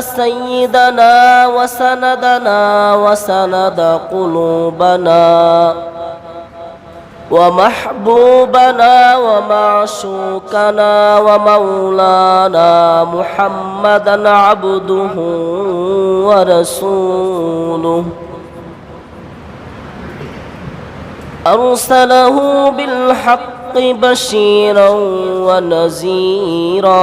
سيدنا وسندنا وسند قلوبنا ومحبوبنا ومعشوقنا ومولانا محمدا عبده ورسوله أرسله بالحق بشيرا ونذيرا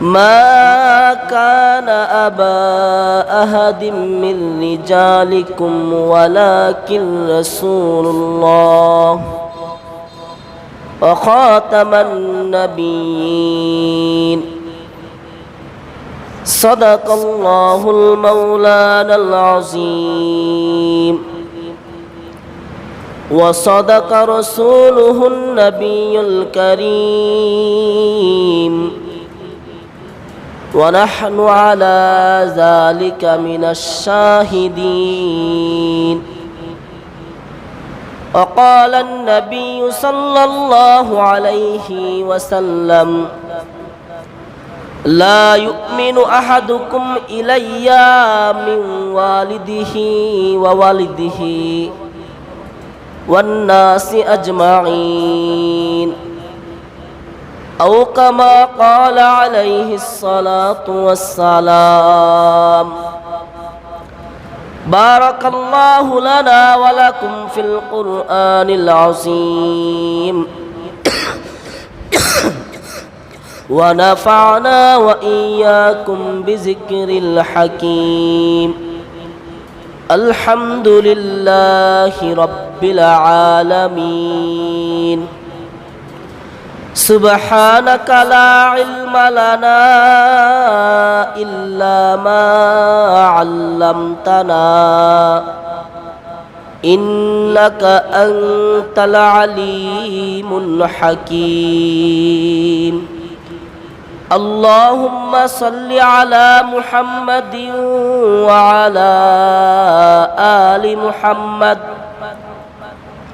ما كان أبا أحد من رجالكم ولكن رسول الله وخاتم النبيين صدق الله المولانا العظيم وصدق رسوله النبي الكريم ونحن على ذلك من الشاهدين. وقال النبي صلى الله عليه وسلم لا يؤمن أحدكم إلي من والده ووالده والناس أجمعين. أو كما قال عليه الصلاة والسلام. بارك الله لنا ولكم في القرآن العظيم. ونفعنا وإياكم بذكر الحكيم. الحمد لله رب العالمين. سبحانك لا علم لنا إلا ما علمتنا إنك أنت العليم الحكيم اللهم صل على محمد وعلى آل محمد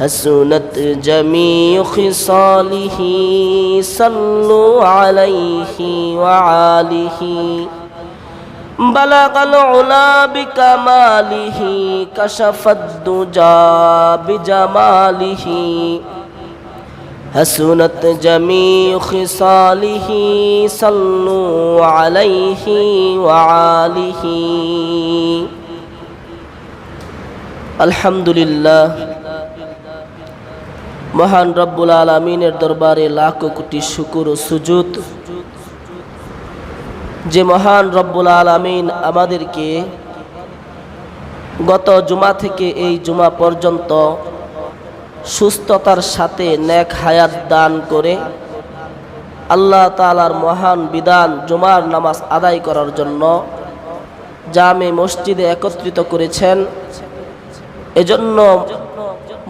حسنت جميع خصاله صلوا عليه وعاله. بلغ العلا بكماله كشف الدجى بجماله. حسنت جميع خصاله صلوا عليه وعاله. الحمد لله. মহান রব্বুল আলমিনের দরবারে লাখো কোটি শুকুর ও সুজুত। যে মহান রব্বুল আলমিন আমাদেরকে গত জুমা থেকে এই জুমা পর্যন্ত সুস্থতার সাথে নেক হায়াত দান করে আল্লাহ তালার মহান বিধান জুমার নামাজ আদায় করার জন্য জামে মসজিদে একত্রিত করেছেন। এজন্য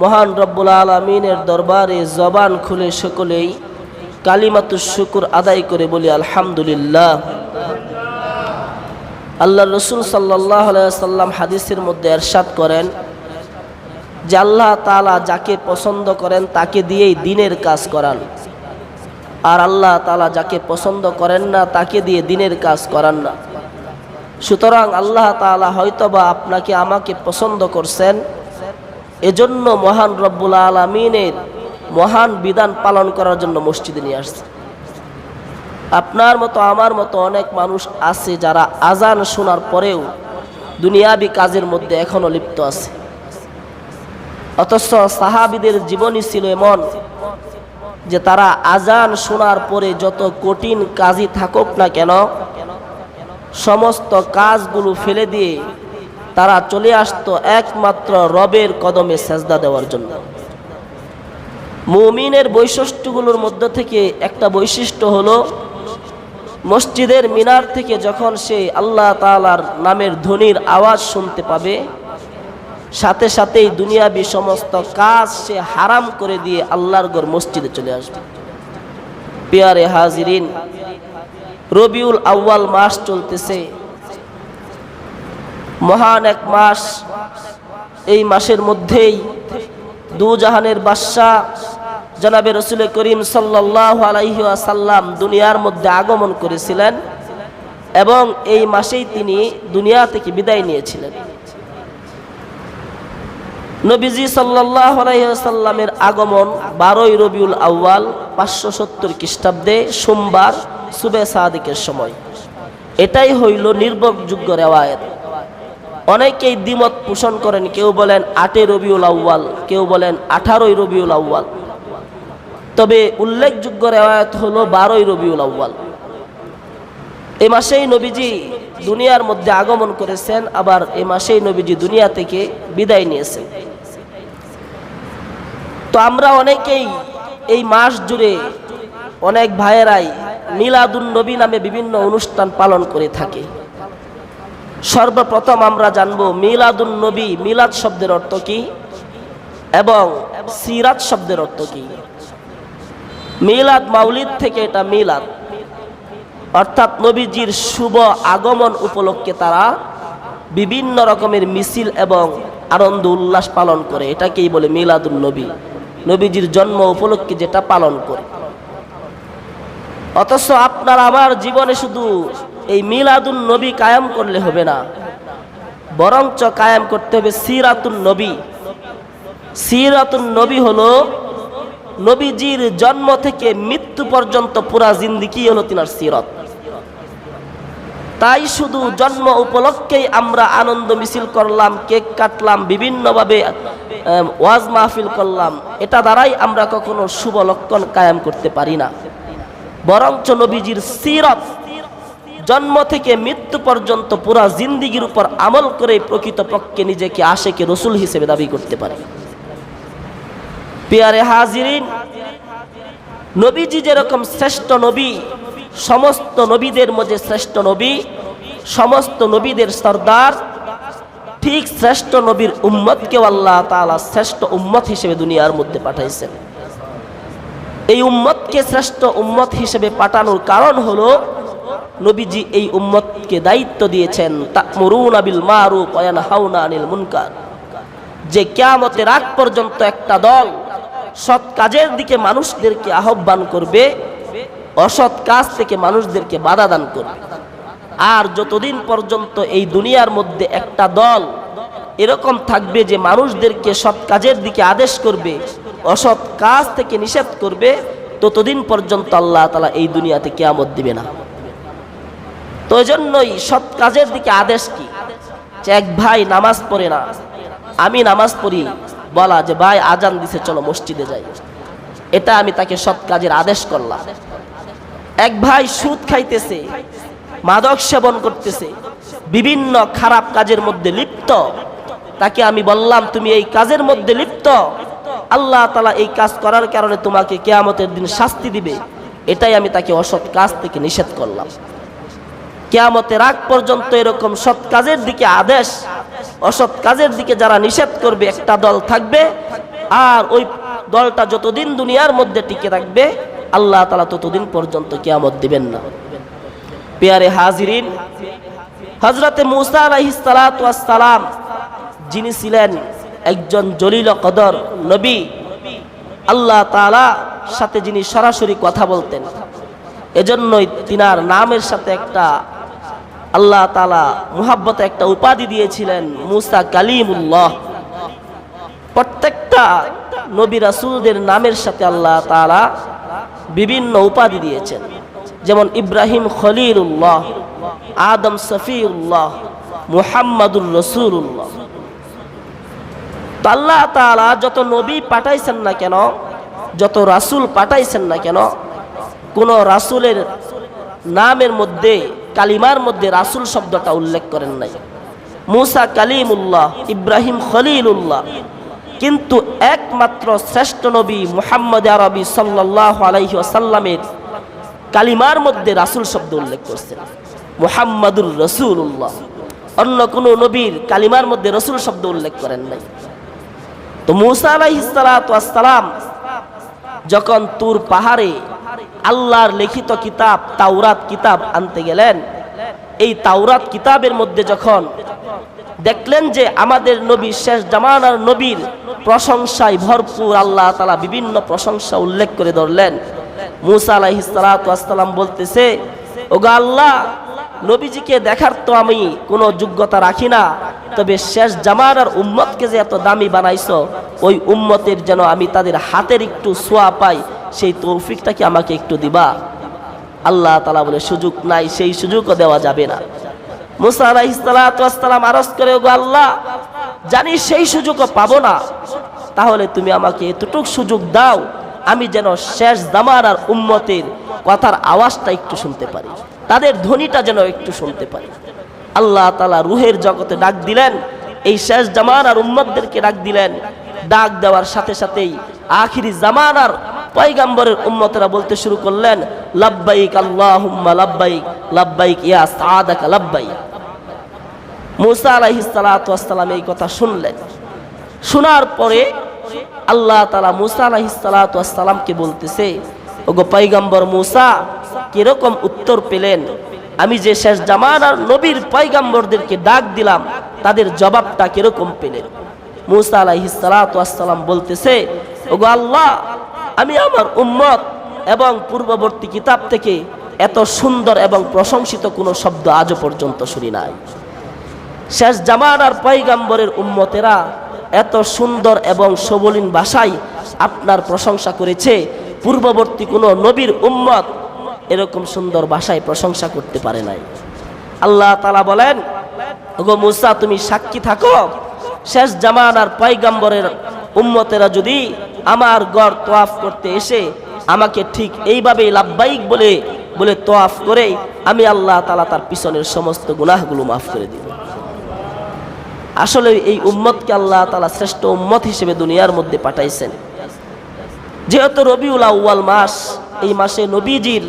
মহান রব্বুল আলমিনের দরবারে জবান খুলে সকলেই কালিমাতুর শুকুর আদায় করে বলি, আলহামদুলিল্লাহ। আল্লাহ রসুল সাল্লাহ সাল্লাম হাদিসের মধ্যে এরশাদ করেন যে আল্লাহ তালা যাকে পছন্দ করেন তাকে দিয়েই দিনের কাজ করান। আর আল্লাহ তালা যাকে পছন্দ করেন না, তাকে দিয়ে দিনের কাজ করান না। সুতরাং আল্লাহ তালা হয়তোবা আপনাকে আমাকে পছন্দ করছেন এজন্য মহান রব্বুল আলমিনের মহান বিধান পালন করার জন্য মসজিদে নিয়ে আসছে। আপনার মতো, আমার মতো অনেক মানুষ আছে যারা আজান শোনার পরেও দুনিয়াবি কাজের মধ্যে এখনও লিপ্ত আছে। অথচ সাহাবিদের জীবনই ছিল এমন যে তারা আজান শোনার পরে যত কঠিন কাজই থাকুক না কেন, সমস্ত কাজগুলো ফেলে দিয়ে তারা চলে আসতো একমাত্র রবের কদমে সেজদা দেওয়ার জন্য। মুমিনের বৈশিষ্ট্যগুলোর মধ্যে থেকে একটা বৈশিষ্ট্য হলো, মসজিদের মিনার থেকে যখন সে আল্লাহ তালার নামের ধ্বনির আওয়াজ শুনতে পাবে, সাথে সাথেই দুনিয়াবি সমস্ত কাজ সে হারাম করে দিয়ে আল্লাহর গড় মসজিদে চলে আসবে। পেয়ারে হাজিরিন, রবিউল আউ্য়াল মাস চলতেছে। মহান এক মাস। এই মাসের মধ্যেই দু জাহানের বাদশাহ জনাবে রসুল করিম সাল্লাহ আলাইহি আসাল্লাম দুনিয়ার মধ্যে আগমন করেছিলেন এবং এই মাসেই তিনি দুনিয়া থেকে বিদায় নিয়েছিলেন। নবীজি সাল্লাহ আলাইসাল্লামের আগমন বারোই রবিউল আউ্য়াল পাঁচশো সত্তর খ্রিস্টাব্দে সোমবার সুবে সাদিকের সময়। এটাই হইল নির্ভরযোগ্য রেওয়ায়ত। অনেকেই দ্বিমত পোষণ করেন, কেউ বলেন আটে রবিউল আউ্য়াল, কেউ বলেন আঠারোই রবিউল আউ্য়াল। তবে উল্লেখযোগ্য রেওয়ায়ত হলো বারোই রবিউল আউ্য়াল। এ মাসেই নবীজি দুনিয়ার মধ্যে আগমন করেছেন, আবার এ মাসেই নবীজি দুনিয়া থেকে বিদায় নিয়েছেন। তো আমরা অনেকেই এই মাস জুড়ে অনেক ভাইয়েরাই মিলাদুন নবী নামে বিভিন্ন অনুষ্ঠান পালন করে থাকে। সর্বপ্রথম আমরা জানব মিলাদুন নবী, মিলাদ শব্দের অর্থ কি? এবং সিরাত শব্দের অর্থ কি? মিলাদ মাউলিদ থেকে এটা মিলাদ। অর্থাৎ নবীজির শুভ আগমন উপলক্ষে তারা বিভিন্ন রকমের মিছিল এবং আনন্দ উল্লাস পালন করে। এটাকেই বলে মিলাদুল নবী। নবীজির জন্ম উপলক্ষে যেটা পালন করে। অথচ আপনার আমার জীবনে শুধু এই মিলাদুল নবী কায়েম করলে হবে না। বরঞ্চ কায়েম করতে হবে সিরাতুন নবী। সিরাতুন নবী হলো নবীজির জন্ম থেকে মৃত্যু পর্যন্ত পুরা জিন্দিগি হলো তিনার সিরত। তাই শুধু জন্ম উপলক্ষেই আমরা আনন্দ মিছিল করলাম, কেক কাটলাম, বিভিন্নভাবে ওয়াজ মাহফিল করলাম। এটা দ্বারাই আমরা কখনো শুভ লক্ষণ কায়েম করতে পারি না। বরঞ্চ নবীজির সিরত জন্ম থেকে মৃত্যু পর্যন্ত পুরা জিন্দিগির উপর আমল করে প্রকৃতপক্ষে নিজেকে আশেকে রসুল হিসেবে দাবি করতে পারে। পেয়ারে হাজিরিন, নবীজি যেরকম শ্রেষ্ঠ নবী, সমস্ত নবীদের মধ্যে শ্রেষ্ঠ নবী, সমস্ত নবীদের সর্দার, ঠিক শ্রেষ্ঠ নবীর উম্মতকেও আল্লাহ তালা শ্রেষ্ঠ উম্মত হিসেবে দুনিয়ার মধ্যে পাঠাইছেন। এই উম্মতকে শ্রেষ্ঠ উম্মত হিসেবে পাঠানোর কারণ হলো নবীজি এই উম্মতকে দায়িত্ব দিয়েছেন, তা'মুরুনা বিল মারুফ ওয়া ইয়ানহাউনা আনিল মুনকার। যে কিয়ামতের আগ পর্যন্ত একটা দল সৎ কাজের দিকে মানুষদেরকে আহ্বান করবে, অসৎ কাজ থেকে মানুষদেরকে বাধা দান করবে। আর যতদিন পর্যন্ত এই দুনিয়ার মধ্যে একটা দল এরকম থাকবে যে মানুষদেরকে সৎ কাজের দিকে আদেশ করবে, অসৎ কাজ থেকে নিষেধ করবে, ততদিন পর্যন্ত আল্লাহ তালা এই দুনিয়াতে কেয়ামত দিবে না। তো এই জন্যই সৎ কাজের দিকে আদেশ কি? যে এক ভাই নামাজ পড়ে না। আমি নামাজ পড়ি। বলা যে, ভাই, আজান দিছে, চলো মসজিদে যাই। এটা আমি তাকে সৎ কাজের আদেশ করলাম। এক ভাই সুদ খাইতেছে, মাদক সেবন করতেছে, বিভিন্ন খারাপ কাজের মধ্যে লিপ্ত। তাকে আমি বললাম, তুমি এই কাজের মধ্যে লিপ্ত? আল্লাহ তালা এই কাজ করার কারণে তোমাকে কেয়ামতের দিন শাস্তি দিবে। এটাই আমি তাকে অসৎ কাজ থেকে নিষেধ করলাম। কেয়ামতের আগ পর্যন্ত এরকম সৎ কাজের দিকে আদেশ, অসৎ কাজের দিকে যারা নিষেধ করবে, একটা দল থাকবে আর ওই দলটা যতদিন দুনিয়ার মধ্যে টিকে থাকবে, আল্লাহ তালা ততদিন পর্যন্ত কেয়ামত দিবেন না। পেয়ারে হাজিরিন হজরতে মুসা যিনি ছিলেন একজন জলিল কদর নবী, আল্লাহ তালা সাথে যিনি সরাসরি কথা বলতেন। এজন্যই তিনার নামের সাথে একটা আল্লাহ তালা মুহাব্বতে একটা উপাধি দিয়েছিলেন, মুসা কালিমুল্লাহ। প্রত্যেকটা নবী রাসুলদের নামের সাথে আল্লাহ তালা বিভিন্ন উপাধি দিয়েছেন। যেমন ইব্রাহিম খলিলুল্লাহ, আদম সফিউল্লাহ, মুহাম্মাদুর রসুল্লাহ তো আল্লাহ তালা যত নবী পাঠাইছেন না কেন, যত রাসুল পাঠাইছেন না কেন, কোন রাসুলের নামের মধ্যে কালিমার মধ্যে রাসুল শব্দটা উল্লেখ করেন নাই। মুসা কালিমুল্লাহ, ইব্রাহিম খলিলুল্লাহ। কিন্তু একমাত্র শ্রেষ্ঠ নবী মুহাম্মদ আরবি সাল্লাহ আলাইহি আসাল্লামের কালিমার মধ্যে রাসুল শব্দ উল্লেখ করছেন। মুহাম্মাদুর রসুল্লাহ অন্য কোনো নবীর কালিমার মধ্যে রসুল শব্দ উল্লেখ করেন নাই। তো মুসা আলাইহিসালাম যখন তুর পাহাড়ে আল্লাহর লিখিত কিতাব, তাওরাত কিতাব আনতে গেলেন। এই তাওরাত কিতাবের মধ্যে যখন দেখলেন যে আমাদের নবী শেষ জামানার নবীর প্রশংসায় ভরপুর আল্লাহ তালা বিভিন্ন প্রশংসা উল্লেখ করে ধরলেন। মুসা আলাইহিসালাম বলতেছে, ওগা আল্লাহ, নবীজিকে দেখার তো আমি কোনো যোগ্যতা রাখি না, তবে শেষ জামানার উম্মতকে যে এত দামি বানাইছো, ওই উম্মতের যেন আমি তাদের হাতের একটু সোয়া পাই সেই তৌফিকটা কি আমাকে একটু দিবা? আল্লাহ তালা বলে, সুযোগ নাই, সেই সুযোগও দেওয়া যাবে না। করে আল্লাহ, জানি সেই সুযোগও পাবো না। তাহলে তুমি আমাকে এতটুক সুযোগ দাও, আমি যেন শেষ জামানার উম্মতের কথার আওয়াজটা একটু শুনতে পারি। তাদের ধ্বনিটা যেন একটু শুনতে পারি। আল্লাহ তালা রুহের জগতে ডাক দিলেন, এই শেষ জামানার উম্মতদেরকে ডাক দিলেন। ডাক দেওয়ার সাথে সাথেই আখিরি জামানার পয়গাম্বরের উম্মতেরা বলতে শুরু করলেন, লাব্বাইক আল্লাহুম্মা লাব্বাইক লাব্বাইক ইয়া সাদাকা লাব্বাইক। মুসা আলাইহিস সালাতু ওয়াসসালাম এই কথা শুনলেন। শোনার পরে আল্লাহ তাআলা মুসা ওয়াসসালামকে বলতেছে, ওগো পয়গাম্বর মুসা, কীরকম উত্তর পেলেন? আমি যে শেষ জামানার নবীর পয়গাম্বরদেরকে ডাক দিলাম, তাদের জবাবটা কীরকম পেলেন? মুসা ওয়াসসালাম বলতেছে, ওগো আল্লাহ আমি আমার উম্মত এবং পূর্ববর্তী কিতাব থেকে এত সুন্দর এবং প্রশংসিত কোনো শব্দ আজও পর্যন্ত শুনি নাই। শেষ জামানার পৈগাম্বরের উম্মতেরা এত সুন্দর এবং সবলীন ভাষায় আপনার প্রশংসা করেছে, পূর্ববর্তী কোনো নবীর উম্মত এরকম সুন্দর ভাষায় প্রশংসা করতে পারে নাই। আল্লাহ তালা বলেন গো মুসা, তুমি সাক্ষী থাকো। শেষ জামানার পয়গাম্বরের উম্মতেরা যদি আমার গড় তোয়াফ করতে এসে আমাকে ঠিক এইভাবেই লাভবাহিক বলে বলে তোয়াফ করে আমি আল্লাহ তালা তার পিছনের সমস্ত গুনাহগুলো মাফ করে দিব আসলে এই উম্মতকে আল্লাহ তালা শ্রেষ্ঠ উম্মত হিসেবে দুনিয়ার মধ্যে পাঠাইছেন। যেহেতু রবিউল আউ্য়াল মাস, এই মাসে নবীজির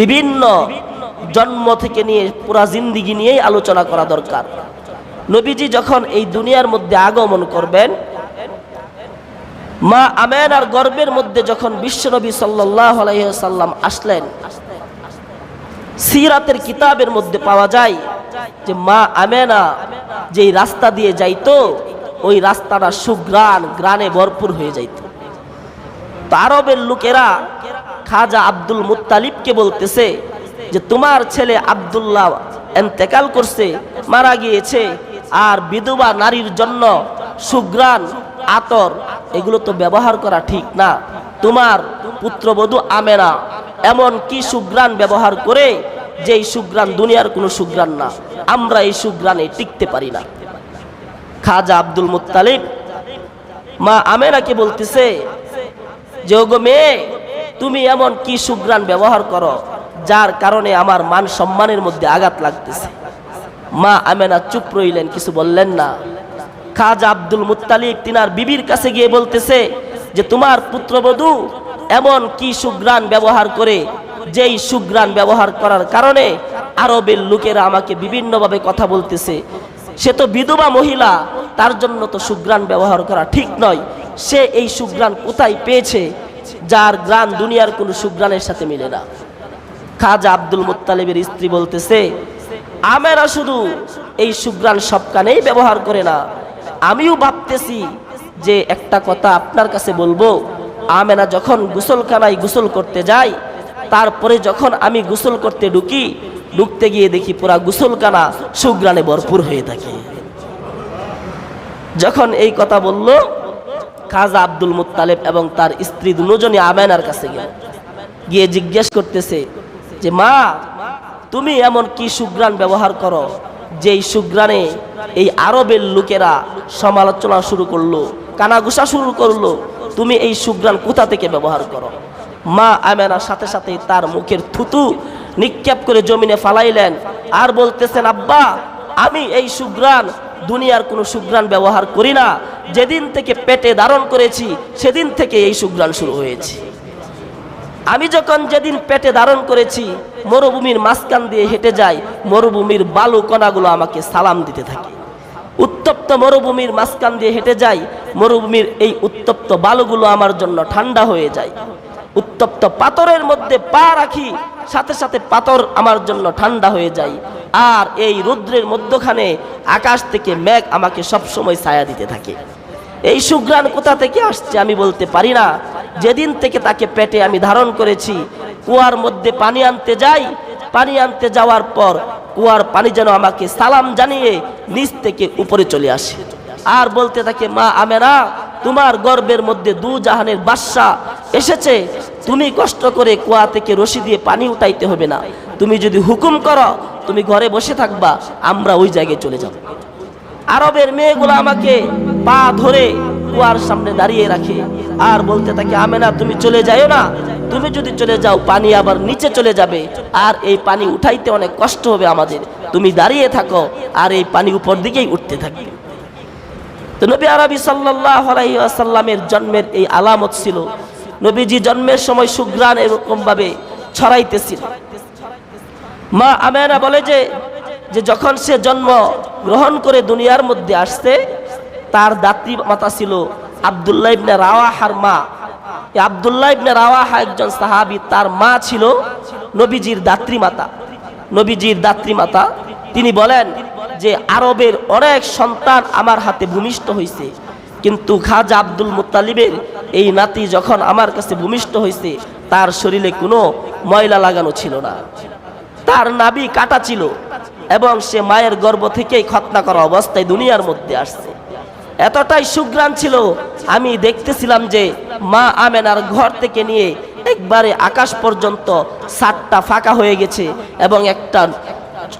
বিভিন্ন জন্ম থেকে নিয়ে পুরা জিন্দিগি নিয়েই আলোচনা করা দরকার। নবীজি যখন এই দুনিয়ার মধ্যে আগমন করবেন মা আমেনার গর্বের মধ্যে যখন বিশ্বনবী সাল্লাহ আলাইসাল্লাম আসলেন, সিরাতের কিতাবের মধ্যে পাওয়া যায় যে মা আমেনা যেই রাস্তা দিয়ে যাইতো, ওই রাস্তাটা সুগ্রাণ গ্রানে ভরপুর হয়ে যাইত। আরবের লোকেরা খাজা আব্দুল মুত্তালিবকে বলতেছে যে, তোমার ছেলে আব্দুল্লাহ এন্তেকাল করছে, মারা গিয়েছে, আর বিধবা নারীর জন্য সুগ্রাণ আতর, এগুলো তো ব্যবহার করা ঠিক না। তোমার পুত্রবধূ আমেনা, এমন কি সুগ্রাণ ব্যবহার করে যে এই সুগ্রাণ দুনিয়ার কোনো সুগ্রাণ না? আমরা এই সুগ্রাণে টিকতে পারি না। খাজা আব্দুল মুত্তালিব, মা আমেনাকে বলতেছে, যে ওগো মেয়ে, তুমি এমন কি সুগ্রাণ ব্যবহার করো যার কারণে আমার মান সম্মানের মধ্যে আঘাত লাগতেছে? মা আমেনা চুপ রইলেন, কিছু বললেন না। খাজা আব্দুল মুত্তালিব তিনার বিবির কাছে গিয়ে বলতেছে যে, তোমার পুত্রবধূ এমন কি সুগ্রাণ ব্যবহার করে, যেই সুগ্রাণ ব্যবহার করার কারণে আরবের লোকেরা আমাকে বিভিন্নভাবে কথা বলতেছে। সে তো বিধবা মহিলা, তার জন্য তো সুগ্রাণ ব্যবহার করা ঠিক নয়। সে এই সুগ্রাণ কোথায় পেয়েছে, যার গ্রাণ দুনিয়ার কোনো সুগ্রাণের সাথে মিলে না। খাজা আব্দুল মুত্তালিবের স্ত্রী বলতেছে, আমেরা শুধু এই সুগ্রাণ সব কানেই ব্যবহার করে না আমিও ভাবতেছি যে একটা কথা আপনার কাছে বলব। আমেনা যখন গোসলখানায় গোসল করতে যাই তারপরে যখন আমি গোসল করতে ঢুকি, ঢুকতে গিয়ে দেখি পুরা গোসলখানা সুগ্রাণে ভরপুর হয়ে থাকে। যখন এই কথা বলল, খাজা আব্দুল মুত্তালেব এবং তার স্ত্রী দুজনই আমেনার কাছে গেল। গিয়ে জিজ্ঞেস করতেছে যে, মা, তুমি এমন কি সুগ্রাণ ব্যবহার করো? যেই সুগ্রাণে এই আরবের লোকেরা সমালোচনা শুরু করল, কানাঘুষা শুরু করল, তুমি এই সুগ্রাণ কোথা থেকে ব্যবহার করো? মা আমেনার সাথে সাথে তার মুখের থুতু নিক্ষেপ করে জমিনে ফালাইলেন আর বলতেছেন, আব্বা, আমি এই সুগ্রাণ দুনিয়ার কোনো সুগ্রাণ ব্যবহার করি না। যেদিন থেকে পেটে ধারণ করেছি, সেদিন থেকে এই সুগ্রাণ শুরু হয়েছে। আমি যখন যেদিন পেটে ধারণ করেছি, মরুভূমির মাঝখান দিয়ে হেঁটে যাই, মরুভূমির বালু কণাগুলো আমাকে সালাম দিতে থাকে। উত্তপ্ত মরুভূমির মাঝখান দিয়ে হেঁটে যাই, মরুভূমির এই উত্তপ্ত বালুগুলো আমার জন্য ঠান্ডা হয়ে যায়। উত্তপ্ত পাথরের মধ্যে পা রাখি, সাথে সাথে পাথর আমার জন্য ঠান্ডা হয়ে যায়। আর এই রৌদ্রের মধ্যখানে আকাশ থেকে মেঘ আমাকে সবসময় ছায়া দিতে থাকে। এই সুগ্রাণ কোথা থেকে আসছে আমি বলতে পারি না। যেদিন থেকে তাকে পেটে আমি ধারণ করেছি, কুয়ার মধ্যে পানি আনতে যাই, পানি আনতে যাওয়ার পর কুয়ার পানি যেন আমাকে সালাম জানিয়ে নিচ থেকে উপরে চলে আসে। আর বলতে থাকে, মা আমেরা তোমার গর্বের মধ্যে দু জাহানের বাদশা এসেছে। তুমি কষ্ট করে কুয়া থেকে রশি দিয়ে পানি উঠাইতে হবে না। তুমি যদি হুকুম করো, তুমি ঘরে বসে থাকবা, আমরা ওই জায়গায় চলে যাব। আরবের মেয়েগুলো আমাকে পা ধরে কুয়ার সামনে দাঁড়িয়ে রাখে আর বলতে থাকে, আমেনা, তুমি চলে যাও না। তুমি যদি চলে যাও, পানি আবার নিচে চলে যাবে। আর এই পানি উঠাইতে অনেক কষ্ট হবে আমাদের। তুমি দাঁড়িয়ে থাকো আর এই পানি উপর দিকেই উঠতে থাকবে। তো নবী আরবি সাল্লাহ আলাইসাল্লামের জন্মের এই আলামত ছিল। নবীজি জন্মের সময় সুগ্রাণ এরকমভাবে ছড়াইতেছিল। মা আমেনা বলে যে যখন সে জন্ম গ্রহণ করে দুনিয়ার মধ্যে আসছে তার দাত্রী মাতা ছিল আবদুল্লাহ ইবনে রাওয়াহার মা। আবদুল্লাহ ইবনে রাওয়াহা একজন সাহাবি, তার মা ছিল নবীজির দাত্রী মাতা। নবীজির দাত্রী মাতা। তিনি বলেন যে, আরবের অনেক সন্তান আমার হাতে ভূমিষ্ঠ হয়েছে কিন্তু খাজা আব্দুল মুত্তালিবের এই নাতি যখন আমার কাছে ভূমিষ্ঠ হয়েছে তার শরীরে কোনো ময়লা লাগানো ছিল না। তার নাবি কাটা ছিল এবং সে মায়ের গর্ভ থেকেই খতনা করা অবস্থায় দুনিয়ার মধ্যে আসছে। এতটাই সুগ্রাণ ছিল, আমি দেখতেছিলাম যে মা আমেনার ঘর থেকে নিয়ে একবারে আকাশ পর্যন্ত সাতটা ফাঁকা হয়ে গেছে এবং একটা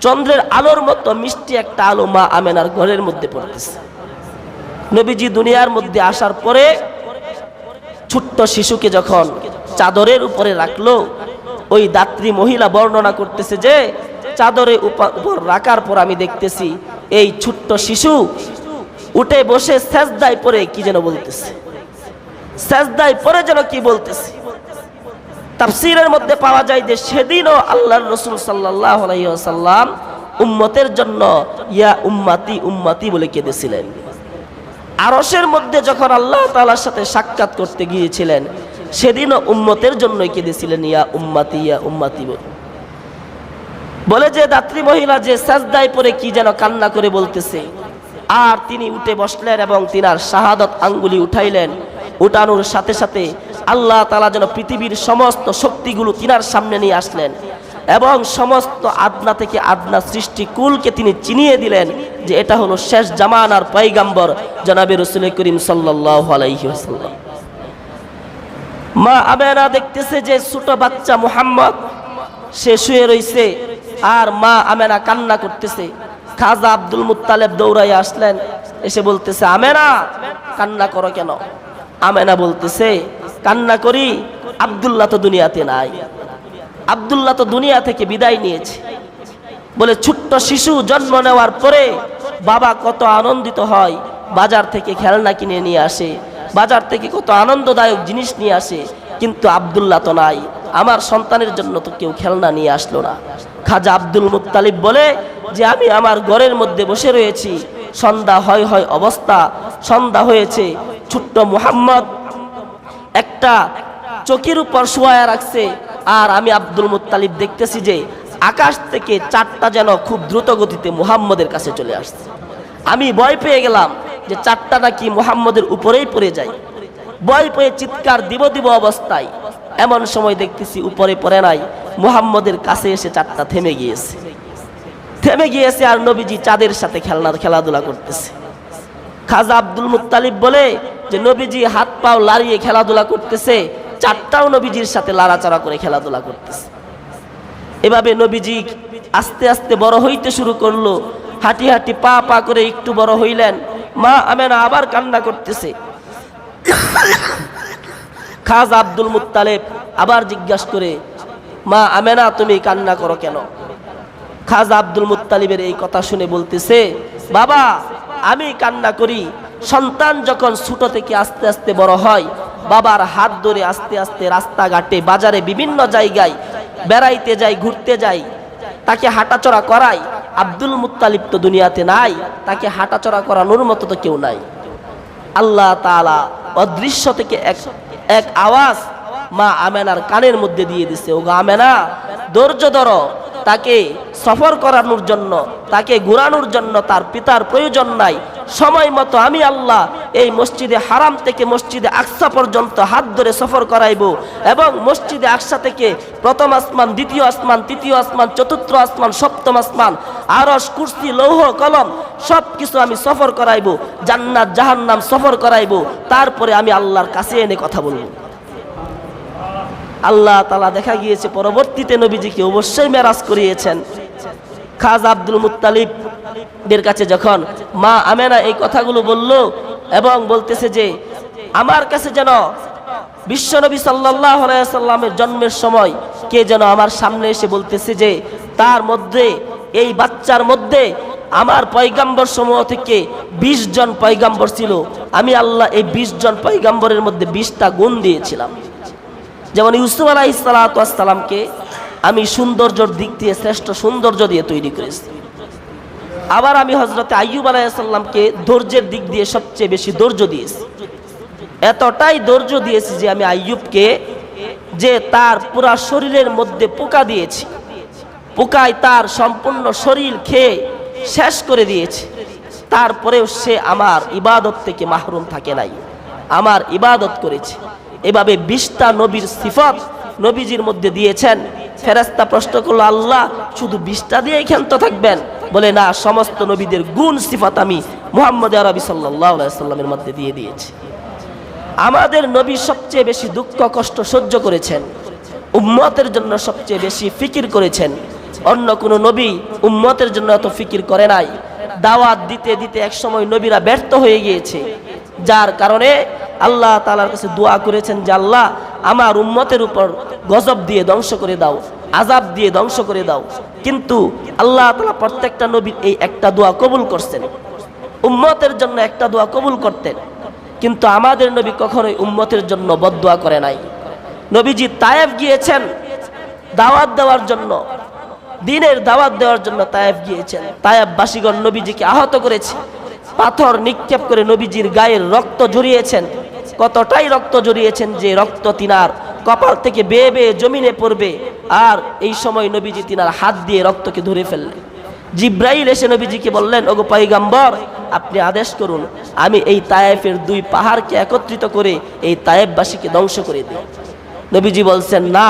চন্দ্রের আলোর মতো মিষ্টি একটা আলো মা আমেনার ঘরের মধ্যে পড়তেছে। নবীজি দুনিয়ার মধ্যে আসার পরে ছোট্ট শিশুকে যখন চাদরের উপরে রাখল, ওই দাত্রী মহিলা বর্ণনা করতেছে যে, চাদরে উপর রাখার পর আমি দেখতেছি, এই ছোট্ট শিশু উঠে বসে সেজদায় পরে কি যেন বলতেছে। সেজদায় পরে যেন কি বলতেছে। তাফসিরের মধ্যে পাওয়া যায় যে সেদিনও আল্লাহর রসুল সাল্লাহ আলাইসাল্লাম উম্মতের জন্য ইয়া উম্মাতি উম্মাতি বলে কেঁদেছিলেন। আরসের মধ্যে যখন আল্লাহ তালার সাথে সাক্ষাৎ করতে গিয়েছিলেন, সেদিনও উম্মতের জন্যই কেঁদেছিলেন ইয়া উম্মাতি ইয়া উম্মাতি বলে। বলে যে, দাত্রী মহিলা যে সাজদায় পরে কি যেন কান্না করে বলতেছে আর তিনি উঠে বসলেন এবং তিনার শাহাদত আঙ্গুলি উঠাইলেন। উঠানোর সাথে সাথে আল্লাহ তালা যেন পৃথিবীর সমস্ত শক্তিগুলো তিনার সামনে নিয়ে আসলেন এবং সমস্ত আদনা থেকে আদনা সৃষ্টি কুলকে তিনি চিনিয়ে দিলেন যে এটা হলো শেষ জামানার পৈগাম্বর জনাবে রসুল করিম সাল্লাহ মা আমেনা দেখতেছে যে ছোট বাচ্চা মুহাম্মদ, সে শুয়ে রইছে আর মা আমেনা কান্না করতেছে। খাজা আব্দুল মুত্তালেব দৌড়াই আসলেন। এসে বলতেছে, আমেনা, কান্না করো কেন? আমেনা বলতেছে, কান্না করি, আব্দুল্লাহ তো দুনিয়াতে নাই। আব্দুল্লাহ তো দুনিয়া থেকে বিদায় নিয়েছে। বলে, ছোট্ট শিশু জন্ম নেওয়ার পরে বাবা কত আনন্দিত হয়, বাজার থেকে খেলনা কিনে নিয়ে আসে, বাজার থেকে কত আনন্দদায়ক জিনিস নিয়ে আসে, কিন্তু আব্দুল্লাহ তো নাই। আমার সন্তানের জন্য তো কেউ খেলনা নিয়ে আসলো না। খাজা আব্দুল মুত্তালিব বলে যে আমি আমার ঘরের মধ্যে বসে রয়েছি, সন্ধ্যা হয় হয় অবস্থা, সন্ধ্যা হয়েছে, ছোট্ট মুহাম্মদ একটা চকির উপর শোয়া রাখছে, আর আমি আব্দুল মুত্তালিব দেখতেছি যে আকাশ থেকে চারটা যেন খুব দ্রুত গতিতে মুহাম্মদের কাছে চলে আসছে। আমি ভয় পেয়ে গেলাম যে চারটা নাকি মুহাম্মদের উপরেই পড়ে যায়। ভয় পেয়ে চিৎকার দিব দিব অবস্থায় এমন সময় দেখতেছি উপরে পড়ে নাই, মুহাম্মদের কাছে এসে চারটা থেমে গিয়েছে। থেমে গিয়েছে আর নবীজি চাঁদের সাথে খেলনা, খেলাধুলা করতেছে। খাজা আব্দুল মুত্তালিব বলে যে, নবীজি হাত পাও লাড়িয়ে খেলাধুলা করতেছে, চারটাও নবীজির সাথে লাড়াচাড়া করে খেলাধুলা করতেছে। এভাবে নবীজি আস্তে আস্তে বড় হইতে শুরু করল, হাঁটি হাঁটি পা পা করে একটু বড় হইলেন। মা আমেনা আবার কান্না করতেছে। খাজা আব্দুল মুত্তালেব আবার জিজ্ঞাসা করে, মা আমেনা তুমি কান্না করো কেন? খাজা আব্দুল মুত্তালিবের এই কথা শুনে বলতেছে, বাবা, আমি কান্না করি। সন্তান যখন ছোট থেকে আস্তে আস্তে বড় হয়, বাবার হাত ধরে আস্তে আস্তে রাস্তাঘাটে, বাজারে বিভিন্ন জায়গায় বেড়াইতে যাই ঘুরতে যাই তাকে হাঁটাচড়া করাই। আব্দুল মুত্তালিব তো দুনিয়াতে নাই, তাকে হাঁটাচড়া করানোর মতো তো কেউ নাই। আল্লাহ তালা অদৃশ্য থেকে এক এক আওয়াজ মা আমেনার কানের মধ্যে দিয়ে দিছে ও গো আমেনা, ধৈর্য ধরো তাকে সফর করানোর জন্য, তাকে ঘুরানোর জন্য তার পিতার প্রয়োজন নাই। সময় মতো আমি আল্লাহ এই মসজিদে হারাম থেকে মসজিদে আকসা পর্যন্ত হাত ধরে সফর করাইব এবং মসজিদে আকসা থেকে প্রথম আসমান, দ্বিতীয় আসমান, তৃতীয় আসমান, চতুর্থ আসমান, সপ্তম আসমান আরস কুর্সি, লৌহ, কলম সব কিছু আমি সফর করাইব, জান্নাত, জাহান্নাম সফর করাইব। তারপরে আমি আল্লাহর কাছে এনে কথা বলব। আল্লাহ তালা দেখা গিয়েছে, পরবর্তীতে নবীজিকে অবশ্যই মেরাজ করিয়েছেন। খাজ আব্দুল মুত্তালিবদের কাছে যখন মা আমেনা এই কথাগুলো বলল এবং বলতেছে যে, আমার কাছে যেন বিশ্বনবী সাল্লাহ সাল্লামের জন্মের সময় কে যেন আমার সামনে এসে বলতেছে যে, তার মধ্যে, এই বাচ্চার মধ্যে আমার পয়গাম্বর সমূহ থেকে বিশ জন পয়গাম্বর ছিল। আমি আল্লাহ এই বিশ জন পয়গাম্বরের মধ্যে বিশটা গুণ দিয়েছিলাম। যেমন ইউসুফ আলাহ সালাতামকে আমি সৌন্দর্যর দিক দিয়ে শ্রেষ্ঠ সৌন্দর্য দিয়ে তৈরি করেছি। আবার আমি হজরতে আইয়ুব আলাইসাল্লামকে ধৈর্যের দিক দিয়ে সবচেয়ে বেশি ধৈর্য দিয়েছি। এতটাই ধৈর্য দিয়েছি যে আমি আইয়ুবকে যে তার পুরা শরীরের মধ্যে পোকা দিয়েছি, পোকায় তার সম্পূর্ণ শরীর খেয়ে শেষ করে দিয়েছে। তারপরেও সে আমার ইবাদত থেকে মাহরুম থাকে নাই, আমার ইবাদত করেছে। এভাবে বিশটা নবীর সিফত নবীজির মধ্যে দিয়েছেন। ফেরাস্তা প্রশ্ন করল, আল্লাহ, শুধু বিশটা দিয়েই ক্ষান্ত থাকবেন? বলে, না, সমস্ত নবীদের গুণ, সিফত আমি মোহাম্মদ আরবি সাল্লাহ সাল্লামের মধ্যে দিয়ে দিয়েছি। আমাদের নবী সবচেয়ে বেশি দুঃখ, কষ্ট সহ্য করেছেন। উম্মতের জন্য সবচেয়ে বেশি ফিকির করেছেন। অন্য কোনো নবী উম্মতের জন্য এত ফিকির করে নাই। দাওয়াত দিতে দিতে একসময় নবীরা ব্যর্থ হয়ে গিয়েছে। যার কারণে আল্লাহ তালার কাছে দোয়া করেছেন যে, আল্লাহ, আমার উম্মতের উপর গজব দিয়ে ধ্বংস করে দাও আজাব দিয়ে ধ্বংস করে দাও। কিন্তু আল্লাহ তালা প্রত্যেকটা নবীর এই একটা দোয়া কবুল করছেন। উম্মতের জন্য একটা দোয়া কবুল করতেন। কিন্তু আমাদের নবী কখনোই উম্মতের জন্য বদোয়া করে নাই। নবীজি তায়েব গিয়েছেন, দাওয়াত দেওয়ার জন্য, দিনের দাওয়াত দেওয়ার জন্য তায়েব গিয়েছেন। তায়েব বাসীগণ নবীজিকে আহত করেছে, পাথর নিক্ষেপ করে নবীজির গায়ের রক্ত জড়িয়েছেন কতটাই রক্ত জড়িয়েছেন যে রক্ত তিনার কপাল থেকে বেয়ে বেয়ে জমিনে পড়বে। আর এই সময় নবীজি তিনার হাত দিয়ে রক্তকে ধরে ফেললেন। জিব্রাইল এসে নবীজিকে বললেন, ওগো পাইগাম্বর আপনি আদেশ করুন, আমি এই তায়েফের দুই পাহাড়কে একত্রিত করে এই তায়েববাসীকে ধ্বংস করে দিই। নবীজি বলছেন, না,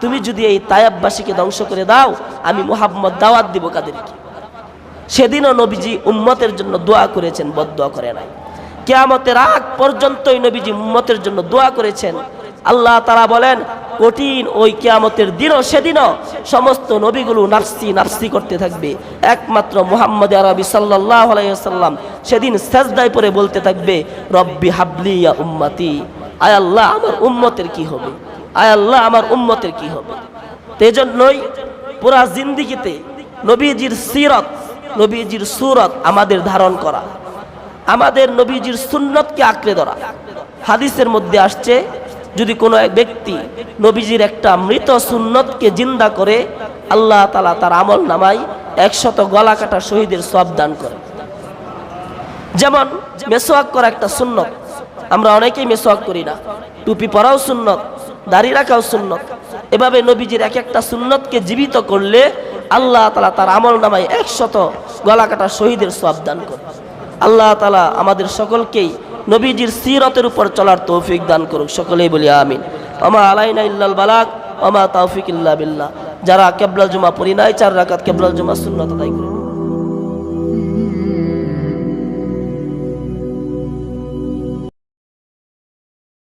তুমি যদি এই তায়েববাসীকে ধ্বংস করে দাও, আমি মোহাম্মদ দাওয়াত দিব কাদেরকে। সেদিনও নবীজি উম্মতের জন্য দোয়া করেছেন বদোয়া করে নাই। কেয়ামতের আগ পর্যন্তই নবীজি উম্মতের জন্য দোয়া করেছেন। আল্লাহ তারা বলেন, কঠিন ওই কেয়ামতের দিনও সেদিনও সমস্ত নবীগুলো নাফসি নাফসি করতে থাকবে। একমাত্র মুহাম্মদ আরবি সাল্লাহ আলাইসাল্লাম সেদিন সেজদায় পরে বলতে থাকবে, রব্বি হাবলি উম্মতি। আয় আল্লাহ, আমার উম্মতের কি হবে? আয় আল্লাহ, আমার উম্মতের কি হবে? তেজন্যই পুরা জিন্দিগিতে নবীজির সিরত, নবীজির সুরত আমাদের ধারণ করা। আমাদের নবীজির সুন্নতকে আঁকড়ে ধরা। হাদিসের মধ্যে আসছে, যদি কোনো এক ব্যক্তি নবীজির একটা মৃত সুন্নতকে জিন্দা করে, আল্লাহ তালা তার আমল নামায় একশত গলা কাটা শহীদের সব দান করে। যেমন মেসোয়াক করা একটা সুন্নত, আমরা অনেকেই মেসোয়াক করি না। টুপি পরাও সুন্নত, দাড়ি রাখাও সুন্নত। এভাবে নবীজির এক একটা সুন্নতকে জীবিত করলে আল্লাহ তালা তার আমল নামায় একশত গলা কাটা শহীদের সব দান করে। আল্লাহ তালা আমাদের সকলকেই নবীজির সিরতের উপর চলার তৌফিক দান করুক, সকলেই বলি আমিন। আমা আলাইনা ইল্লাল বালাক আমা তাওফিক ইল্লা বিল্লাহ। যারা কেবলাল জুমা পড়ি নাই, চার রাকাত কেবলাল জুমা শূন্য আদায় করে